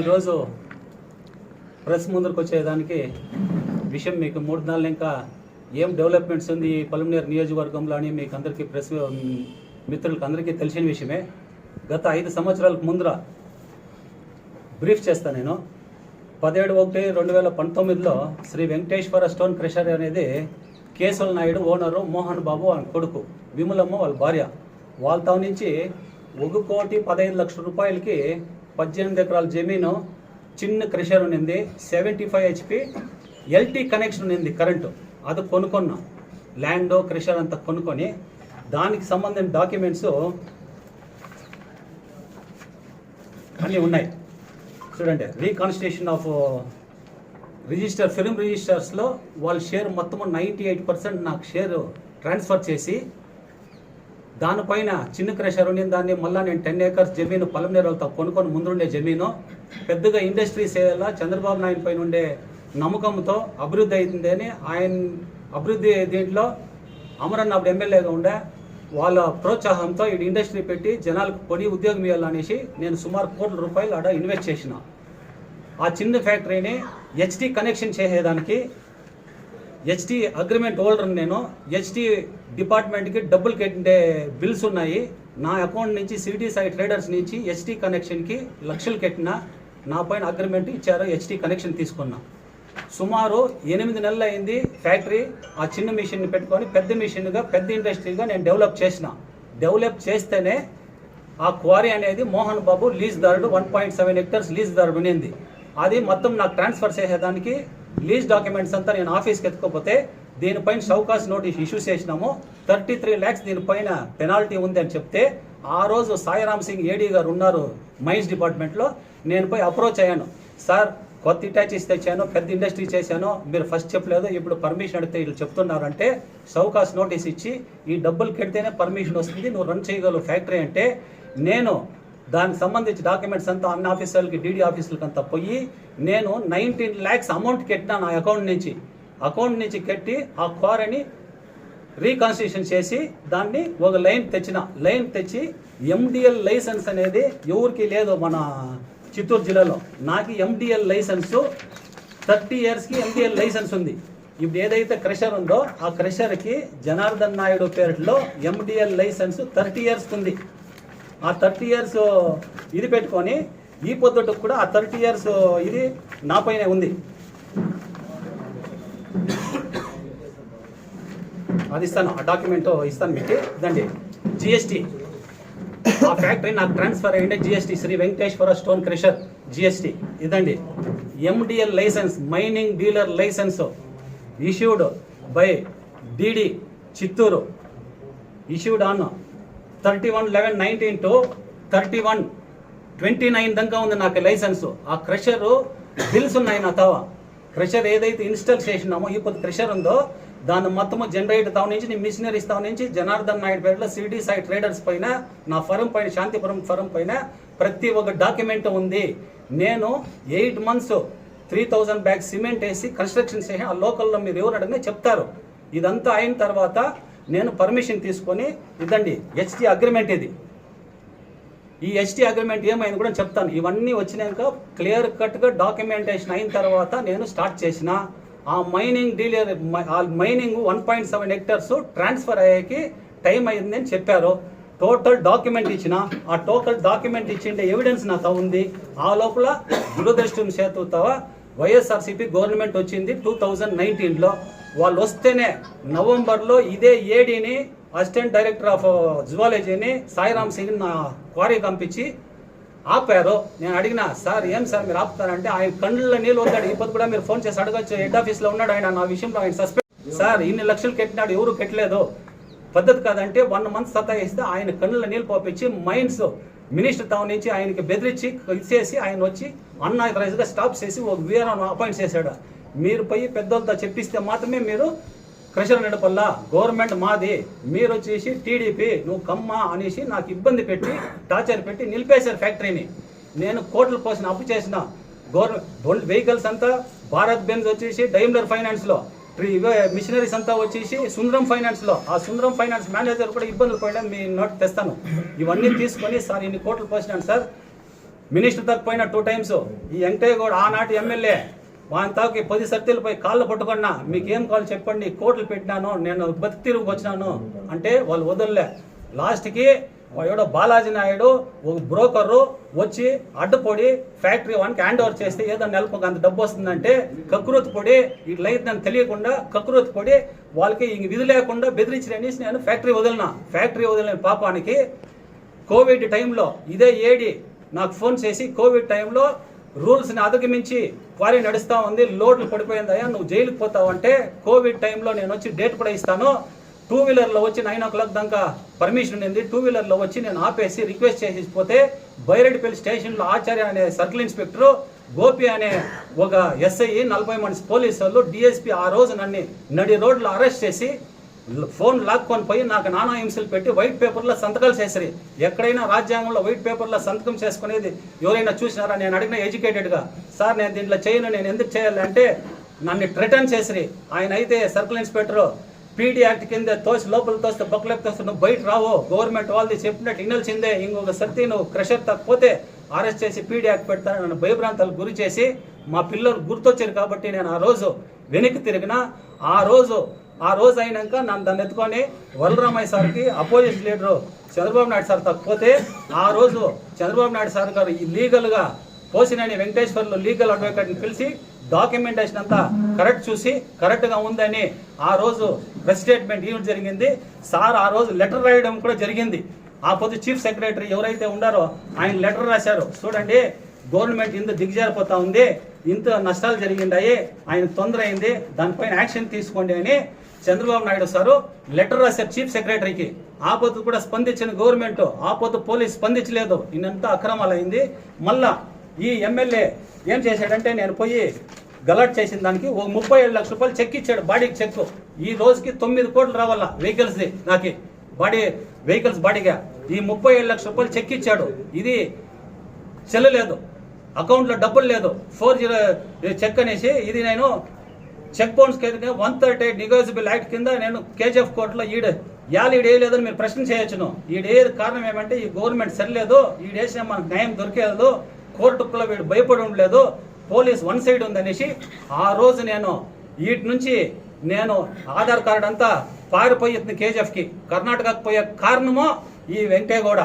ఈరోజు ప్రెస్ ముందరకు వచ్చేదానికి విషయం మీకు మూడు నెలలు ఇంకా ఏం డెవలప్మెంట్స్ ఉంది ఈ పలమనేరు నియోజకవర్గంలో అని మీకు అందరికీ ప్రెస్ మిత్రులకు అందరికీ తెలిసిన విషయమే. గత ఐదు సంవత్సరాలకు ముందర బ్రీఫ్ చేస్తాను నేను. పదిహేడు ఒకటి రెండు వేల పంతొమ్మిదిలో శ్రీ వెంకటేశ్వర స్టోన్ క్రషర్ అనేది కేశవ నాయుడు ఓనరు మోహన్ బాబు వాళ్ళ కొడుకు విమలమ్మ వాళ్ళ భార్య. వాళ్ళతో నుంచి ఒక కోటి పదహైదు లక్షల రూపాయలకి పద్దెనిమిది ఎకరాల జమీను చిన్న క్రెషర్ ఉన్నింది seventy five HP LT connection ఉన్నింది కరెంటు. అది కొనుక్కున్నాం. ల్యాండ్ క్రెషర్ అంతా కొనుక్కొని దానికి సంబంధించిన డాక్యుమెంట్స్ అన్నీ ఉన్నాయి. చూడండి రీకాన్స్టిట్యూషన్ ఆఫ్ రిజిస్టర్ ఫిల్మ్ రిజిస్టర్స్లో వాళ్ళ షేర్ మొత్తం నైంటీ ఎయిట్ పర్సెంట్ నాకు షేర్ ట్రాన్స్ఫర్ చేసి దానిపైన చిన్న క్రెషర్ ఉండింది దాన్ని మళ్ళీ నేను టెన్ ఏకర్స్ జమీను పలమనేరులతో కొనుక్కొని ముందుండే జమీను. పెద్దగా ఇండస్ట్రీస్ వేయాలా చంద్రబాబు నాయుడు పైన ఉండే నమ్మకంతో అభివృద్ధి అయింది అని ఆయన అభివృద్ధి దీంట్లో అమరన్న అప్పుడు ఎమ్మెల్యేగా ఉండే వాళ్ళ ప్రోత్సాహంతో ఈ ఇండస్ట్రీ పెట్టి జనాలకు పొడి ఉద్యోగం ఇవ్వాలనేసి నేను సుమారు కోట్ల రూపాయలు ఆడ ఇన్వెస్ట్ చేసిన. ఆ చిన్న ఫ్యాక్టరీని హెచ్డి కనెక్షన్ చేసేదానికి హెచ్డి అగ్రిమెంట్ హోల్డర్ నేను. హెచ్డి డిపార్ట్మెంట్కి డబ్బులు కట్టే బిల్స్ ఉన్నాయి. నా అకౌంట్ నుంచి సిటీ సైడ్ ట్రేడర్స్ నుంచి హెచ్టి కనెక్షన్కి లక్షలు కట్టిన నా పైన అగ్రిమెంట్ ఇచ్చారు. హెచ్డి కనెక్షన్ తీసుకున్నా. సుమారు ఎనిమిది నెలలు అయింది ఫ్యాక్టరీ ఆ చిన్న మిషన్ని పెట్టుకొని పెద్ద మిషన్గా పెద్ద ఇండస్ట్రీగా నేను డెవలప్ చేసిన. డెవలప్ చేస్తేనే ఆ క్వారీ అనేది మోహన్ బాబు లీజ్ దారుడు one point seven hectares lease దారుడు ఉన్నింది. అది మొత్తం నాకు ట్రాన్స్ఫర్ చేసేదానికి లీజ్ డాక్యుమెంట్స్ అంతా నేను ఆఫీస్కి ఎత్తుకోపోతే దీనిపైన షౌకాస్ నోటీస్ ఇష్యూ చేసినాము. థర్టీ త్రీ ల్యాక్స్ దీనిపైన పెనాల్టీ ఉంది అని చెప్తే ఆ రోజు సాయిరామ్ సింగ్ ఏడీ గారు ఉన్నారు మైన్స్ డిపార్ట్మెంట్లో. నేను పోయి అప్రోచ్ అయ్యాను. సార్ కొత్త ఇటాచీస్ తెచ్చాను పెద్ద ఇండస్ట్రీ చేశాను మీరు ఫస్ట్ చెప్పలేదు ఇప్పుడు పర్మిషన్ అడిగితే వీళ్ళు చెప్తున్నారంటే సౌకాస్ నోటీస్ ఇచ్చి ఈ డబ్బులు కడితేనే పర్మిషన్ వస్తుంది నువ్వు రన్ చేయగలవు ఫ్యాక్టరీ అంటే నేను దానికి సంబంధించి డాక్యుమెంట్స్ అంతా అన్ని ఆఫీసర్లకి డీడీ ఆఫీసులకి అంతా పోయి నేను నైన్టీన్ ల్యాక్స్ అమౌంట్ కట్టినా నా అకౌంట్ నుంచి. అకౌంట్ నుంచి కట్టి ఆ క్వారీని రీకాన్స్టిట్యూషన్ చేసి దాన్ని ఒక లైన్ తెచ్చిన. లైన్ తెచ్చి ఎండిఎల్ లైసెన్స్ అనేది ఎవరికి లేదు మన చిత్తూరు జిల్లాలో. నాకు ఎండిఎల్ లైసెన్స్ థర్టీ ఇయర్స్కి ఎండిఎల్ లైసెన్స్ ఉంది. ఇప్పుడు ఏదైతే క్రెషర్ ఉందో ఆ క్రెషర్కి జనార్దన్ నాయుడు పేరులో ఎండిఎల్ లైసెన్స్ థర్టీ ఇయర్స్ ఉంది. ఆ థర్టీ ఇయర్స్ ఇది పెట్టుకొని ఈ పొద్దుటకు కూడా ఆ థర్టీ ఇయర్స్ ఇది నా ఉంది. అది ఇస్తాను ఆ డాక్యుమెంట్ ఇస్తాను మీకు. ఇదండి జిఎస్టీ. ఆ ఫ్యాక్టరీ నాకు ట్రాన్స్ఫర్ అయ్యింది GST. Shri Venkateswara stone crusher GST. ఇదండి MDL licence mining dealer licence. Issued by DD Chittoor. Issued on thirty one eleven nineteen to thirty one twenty nine దాకా ఉంది నాకు లైసెన్స్ ఆ క్రెషర్ బిల్స్ ఉన్నాయి నా తవ క్రెషర్ ఏదైతే ఇన్స్టాల్ చేసినామో ఇప్పుడు క్రెషర్ ఉందో దాని మొత్తము జనరేటర్ తావు నుంచి నీ మిషనరీస్ తావు నుంచి జనార్దన్ నాయుడు పేరులో సిటీ సైడ్ ట్రేడర్స్ పైన నా ఫరం పైన శాంతిపురం ఫరం పైన ప్రతి ఒక్క డాక్యుమెంట్ ఉంది. నేను eight months three thousand bag cement వేసి కన్స్ట్రక్షన్ చేసి ఆ లోకల్లో మీరు ఎవరు అడిగినా చెప్తారు. ఇదంతా అయిన తర్వాత నేను పర్మిషన్ తీసుకొని ఇదండి హెచ్టి అగ్రిమెంట్ ఇది. ఈ హెచ్టి అగ్రిమెంట్ ఏమైంది కూడా చెప్తాను. ఇవన్నీ వచ్చినాక క్లియర్ కట్గా డాక్యుమెంటేషన్ అయిన తర్వాత నేను స్టార్ట్ చేసిన ఆ మైనింగ్ డీలర్ ఆ mining one point seven hectares transfer అయ్యేకి time అయింది అని చెప్పారు. టోటల్ డాక్యుమెంట్ ఇచ్చిన. ఆ టోటల్ డాక్యుమెంట్ ఇచ్చిండే ఎవిడెన్స్ నాతో ఉంది. ఆ లోపల దురదృష్టం చేతుతో వైఎస్ఆర్సీపీ గవర్నమెంట్ వచ్చింది టూ థౌజండ్ నైన్టీన్లో వాళ్ళు వస్తేనే నవంబర్లో ఇదే ఏడీని అసిస్టెంట్ డైరెక్టర్ ఆఫ్ జువాలజీని సాయిరామ్ సింగ్ నా క్వారీ పంపించి ఆపారు. నేను అడిగిన సార్ ఏం సార్ మీరు ఆపుతారంటే ఆయన కళ్ళలో నీళ్ళు వద్దాడు ఇప్పుడు కూడా మీరు ఫోన్ చేసి అడగచ్చు. హెడ్ ఆఫీస్లో ఉన్నాడు ఆయన. నా విషయంలో ఆయన సస్పెండ్ సార్ ఇన్ని లక్షలు కట్టినాడు. ఎవరు కట్టలేదు. పద్ధతి కాదంటే వన్ మంత్ సతాయిస్తే ఆయన కళ్ళలో నీళ్ళు పంపించి మైన్స్ మినిస్టర్ తావు నుంచి ఆయనకి బెదిరించి ఇచ్చేసి ఆయన వచ్చి అన్ఆథరైజ్గా స్టాప్ చేసి ఒక వీరాను అపాయింట్ చేశాడు. మీరు పోయి పెద్దలతో చెప్పిస్తే మాత్రమే మీరు క్రషర్ నడపల్లా. గవర్నమెంట్ మాది. మీరు వచ్చేసి టీడీపీ నువ్వు కమ్మా అనేసి నాకు ఇబ్బంది పెట్టి టార్చర్ పెట్టి నిలిపేశారు ఫ్యాక్టరీని. నేను కోట్లు పోసిన అప్పు చేసిన గవర్నమెంట్ వెహికల్స్ అంతా భారత్ బెంజ్ వచ్చేసి డైమ్లర్ ఫైనాన్స్లో ఇవే మిషనరీస్ అంతా వచ్చేసి సుందరం ఫైనాన్స్లో ఆ సుందరం ఫైనాన్స్ మేనేజర్ కూడా ఇబ్బందులు పడడం మీ నోట్ తెస్తాను. ఇవన్నీ తీసుకొని సార్ ఇన్ని కోట్లు పోసినాను సార్. మినిస్టర్ తక్కువ పోయిన టూ టైమ్స్. ఈ వెంకటయ్య గౌడ్ ఆనాటి ఎమ్మెల్యే. వాని తాకి పది సర్తీలపై కాళ్ళు పట్టుకున్నా మీకేం కావాలి చెప్పండి? కోట్లు పెట్టినాను నేను బతికి తిరిగి వచ్చినాను అంటే వాళ్ళు వదలలే. లాస్ట్కి ఎవడో బాలాజీ నాయుడు ఒక బ్రోకరు వచ్చి అడ్డుపడి ఫ్యాక్టరీ వానికి హ్యాండ్ ఓవర్ చేస్తే ఏదో నెలకు అంత డబ్బు వస్తుందంటే కకృతి పొడి ఇట్లా తెలియకుండా కకృతి పొడి వాళ్ళకి ఇంక విధి లేకుండా బెదిరించిననేసి నేను ఫ్యాక్టరీ వదిలిన. ఫ్యాక్టరీ వదిలిన పాపానికి కోవిడ్ టైంలో ఇదే ఏడి నాకు ఫోన్ చేసి కోవిడ్ టైంలో రూల్స్ని అధిగమించి క్వారీ నడుస్తూ ఉంది లోడ్లు పడిపోయిందయ్యా నువ్వు జైలుకి పోతావు అంటే కోవిడ్ టైంలో నేను వచ్చి డేట్ కూడా ఇస్తాను. టూ వీలర్లో వచ్చి నైన్ ఓ క్లాక్ దాకా పర్మిషన్ ఉంది. టూ వీలర్లో వచ్చి నేను ఆపేసి రిక్వెస్ట్ చేసి పోతే బైరెడ్డిపల్లి స్టేషన్లో ఆచార్య అనే సర్కిల్ ఇన్స్పెక్టర్ గోపి అనే ఒక ఎస్ఐ నలభై మంది పోలీసు వాళ్ళు డిఎస్పీ ఆ రోజు నన్ను నడి రోడ్లు అరెస్ట్ చేసి ఫోన్ లాక్కొని పోయి నాకు నానా హింసలు పెట్టి వైట్ పేపర్లో సంతకాలు చేసిరి. ఎక్కడైనా రాజ్యాంగంలో వైట్ పేపర్లో సంతకం చేసుకునేది ఎవరైనా చూసినారా? నేను అడిగిన ఎడ్యుకేటెడ్గా సార్ నేను దీంట్లో చేయను నేను ఎందుకు చేయాలి? అంటే నన్ను రిటర్న్ చేసిరి. ఆయన అయితే సర్కిల్ ఇన్స్పెక్టర్ పీడీ యాక్ట్ కింద తోసి లోపల తోస్తే బొక్కలకు తోస్తే నువ్వు బయట రావు. గవర్నమెంట్ వాళ్ళది చెప్పినట్టు ఇన్నల్సిందే ఇంకొక శక్తి నువ్వు క్రషర్ తప్పపోతే అరెస్ట్ చేసి పీడీ యాక్ట్ పెడతాను నన్ను భయభ్రాంతాలకు గురి చేసి మా పిల్లలు గుర్తొచ్చారు కాబట్టి నేను ఆ రోజు వెనక్కి తిరిగిన ఆ రోజు ఆ రోజు అయినాక నన్ను దాన్ని ఎత్తుకొని వరలరామయ్య సార్కి opposition leader Chandrababu Naidu sir తప్పిపోతే ఆ రోజు చంద్రబాబు నాయుడు సార్ గారు ఈ లీగల్గా పోసినని వెంకటేశ్వర్లు లీగల్ అడ్వకేట్ని పిలిచి డాక్యుమెంటేషన్ అంతా కరెక్ట్ చూసి కరెక్ట్గా ఉందని ఆ రోజు ప్రెస్ స్టేట్మెంట్ ఇవ్వడం జరిగింది. సార్ ఆ రోజు లెటర్ రాయడం కూడా జరిగింది. ఆ పొద్దు చీఫ్ సెక్రటరీ ఎవరైతే ఉండారో ఆయన లెటర్ రాశారు. చూడండి గవర్నమెంట్ ఇంత దిగజారిపోతా ఉంది ఇంత నష్టాలు జరిగిందాయి ఆయన తొందర అయింది దానిపైన యాక్షన్ తీసుకోండి అని చంద్రబాబు నాయుడు సారు లెటర్ రాశారు చీఫ్ సెక్రటరీకి. ఆ కూడా స్పందించిన గవర్నమెంట్ ఆ పోలీస్ స్పందించలేదు. ఇన్నంతా అక్రమాలు అయింది మళ్ళా ఈ ఎమ్మెల్యే ఏం చేశాడంటే నేను పోయి గలాట్ చేసిన దానికి ఓ ముప్పై ఏడు లక్షల రూపాయలు చెక్ ఇచ్చాడు బాడీకి చెక్. ఈ రోజుకి తొమ్మిది కోట్లు రావాలా వెహికల్స్ది నాకు. బాడీ వెహికల్స్ బాడీగా. ఈ ముప్పై ఏడు లక్షల రూపాయలు చెక్ ఇచ్చాడు. ఇది చెల్లలేదు. అకౌంట్లో డబ్బులు లేదు. ఫోర్ జీరో చెక్ అనేసి ఇది నేను చెక్ బౌన్స్ కింద వన్ థర్టీ ఎయిట్ యాక్ట్ కింద నేను కేజీఎఫ్ కోర్టులో ఈడ యాలు ఈడ వేయలేదని మీరు ప్రశ్న చేయొచ్చును. ఈడ కారణం ఏమంటే ఈ గవర్నమెంట్ సరిలేదు. ఈడేసిన మనకు న్యాయం దొరికేదు. కోర్టులో వీడు భయపడి ఉండలేదు. పోలీస్ వన్ సైడ్ ఉందనేసి ఆ రోజు నేను వీటి నుంచి నేను ఆధార్ కార్డు అంతా పారిపోయి కేజీఎఫ్కి. కర్ణాటకకు పోయే కారణమో ఈ వెంకటేగౌడ.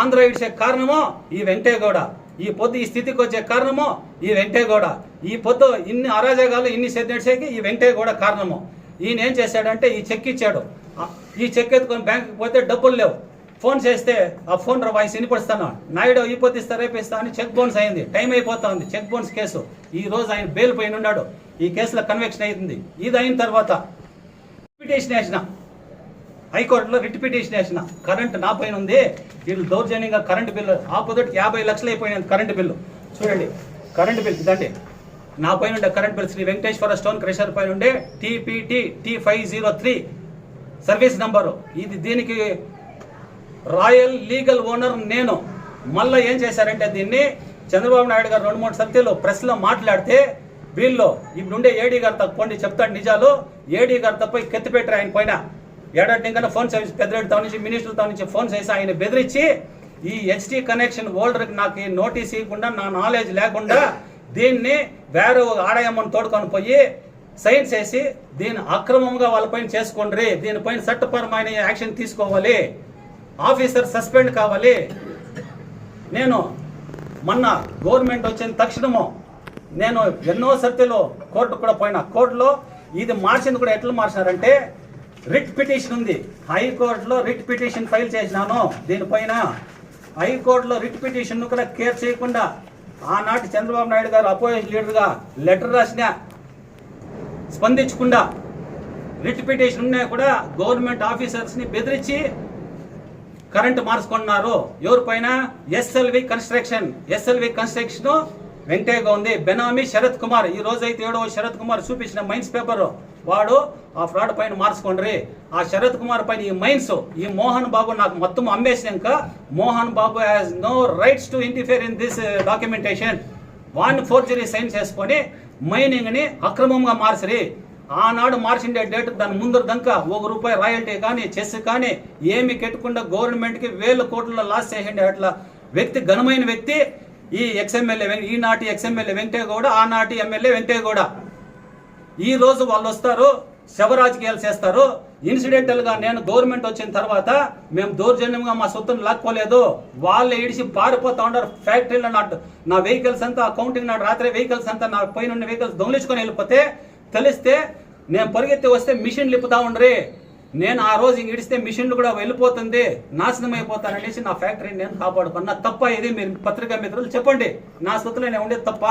ఆంధ్ర ఇడిసే కారణమో ఈ వెంకటేగౌడ. ఈ పొద్దు ఈ స్థితికి వచ్చే కారణము ఈ వెంకటేగౌడ ఈ పొద్దు ఇన్ని అరాజకాలు ఇన్ని సెద్దేసేకి ఈ వెంకటేగౌడ కారణము. ఈయన ఏం చేశాడంటే ఈ చెక్ ఇచ్చాడు. ఈ చెక్ ఎత్తుకొని బ్యాంకుకి పోతే డబ్బులు లేవు. ఫోన్ చేస్తే ఆ ఫోన్ వాయిస్ వినిపిస్తాను నాయుడు ఈ పొద్దు ఇస్తా రేపు అని చెక్ బౌన్స్ అయింది. టైం అయిపోతా ఉంది చెక్ బౌన్స్ కేసు. ఈ రోజు ఆయన బెయిల్ పైన ఉన్నాడు. ఈ కేసులో కన్వెక్షన్ అయింది. ఇది అయిన తర్వాత పిటిషన్ వేసిన. హైకోర్టులో రిట్ పిటిషన్ వేసిన. కరెంట్ నా పైన ఉంది. వీళ్ళు దౌర్జన్యంగా కరెంటు బిల్లు ఆపోజిట్ యాభై లక్షలు అయిపోయినది కరెంటు బిల్లు. చూడండి కరెంటు బిల్ ఇదండి. నా పైన ఉండే current bill Shri Venkateswara stone crusher పైన ఉండే TPT T five zero three service number. ఇది దీనికి రాయల్ లీగల్ ఓనర్ నేను. మళ్ళీ ఏం చేశారంటే దీన్ని చంద్రబాబు నాయుడు గారు రెండు మూడు సత్యలు ప్రెస్లో మాట్లాడితే వీళ్ళు ఇప్పుడుండే ఏడీ గారు తప్ప చెప్తాడు నిజాలు. ఏడీ గారు తప్ప కెత్తిపెట్టారు ఆయన పైన. ఏడాది ఇంకా ఫోన్ సర్వీస్ పెద్దరెడ్డి తా నుంచి మినిస్టర్ తా నుంచి ఫోన్ చేసి ఆయన బెదిరించి ఈ హెచ్టీ కనెక్షన్ హోల్డర్కి నాకు నోటీస్ ఇవ్వకుండా నా నాలెడ్జ్ లేకుండా దీన్ని వేరే ఒక ఆడయమ్మని తోడుకొని పోయి సైన్ చేసి దీన్ని అక్రమంగా వాళ్ళపైన చేసుకోండి దీనిపైన చట్టపరమైన యాక్షన్ తీసుకోవాలి ఆఫీసర్ సస్పెండ్ కావాలి. నేను మొన్న గవర్నమెంట్ వచ్చిన తక్షణము నేను ఎన్నో సర్తిలో కోర్టు కూడా పోయినా. కోర్టులో ఇది మార్చింది కూడా ఎట్లా మార్చారంటే రిట్ పిటిషన్ ఉంది. హైకోర్టులో రిట్ పిటిషన్ ఫైల్ చేసినాను. దీనిపైన హైకోర్టులో రిట్ పిటిషన్ కూడా కేర్ చేయకుండా ఆనాటి చంద్రబాబు నాయుడు గారు అపోజిషన్ లీడర్గా లెటర్ రాసిన స్పందించకుండా రిట్ పిటిషన్ ఉన్నా కూడా గవర్నమెంట్ ఆఫీసర్స్ని బెదిరించి కరెంట్ మార్చుకున్నారు. ఎవరి పైన? SLV construction. ఎస్ఎల్వి కన్స్ట్రక్షన్ వెంకటేగా ఉంది. బెనామీ శరత్ కుమార్. ఈ రోజు అయితే ఏడో శరత్ కుమార్ చూపించిన మైన్స్ పేపర్. వాడు ఆ ఫ్రాడ్ పైన మార్చుకోండి. ఆ శరత్ కుమార్ పైన ఈ మైన్స్ ఈ మోహన్ బాబు నాకు మొత్తం అమ్మేసినాక Mohan Babu has no rights to interfere in this documentation వాడిని ఫోర్జరీ సైన్ చేసుకొని మైనింగ్ని అక్రమంగా మార్చిరి. ఆనాడు మార్చిండే డేట్ దాని ముందు దంక ఒక రూపాయి రాయల్టీ కానీ చెస్ కానీ ఏమి కెట్టకుండా గవర్నమెంట్కి వేల కోట్ల లాస్ చేసిండే అట్లా వ్యక్తి ఘనమైన వ్యక్తి ఈ ఎక్స్ఎమ్మెల్యే ఈనాటి ఎక్స్ఎమ్మెల్యే వెంకటేగౌడ ఆనాటి ఎమ్మెల్యే వెంకటేగౌడ ఈ రోజు వాళ్ళు వస్తారు శవ రాజకీయాలు చేస్తారు ఇన్సిడెంటల్గా నేను గవర్నమెంట్ వచ్చిన తర్వాత మేము దౌర్జన్యంగా మా సొత్తును లాక్కోలేదు. వాళ్ళు ఇడిచి పారిపోతా ఉంటారు ఫ్యాక్టరీలో నాటు నా వెహికల్స్ అంతా అకౌంటింగ్ నాటు రాత్రి వెహికల్స్ అంతా నా పైన ఉన్న వెహికల్స్ దొంగిలించుకొని వెళ్ళిపోతే తెలిస్తే నేను పరిగెత్తి వస్తే మిషన్లు ఇప్పుతా ఉండరు. నేను ఆ రోజు ఇడిస్తే మిషన్లు కూడా వెళ్ళిపోతుంది. నాశనం అయిపోతాననేసి నా ఫ్యాక్టరీని నేను కాపాడుకున్నా. తప్ప ఇది మీరు పత్రికా మిత్రులు చెప్పండి. నా సొత్తులో నేను ఉండేది తప్ప.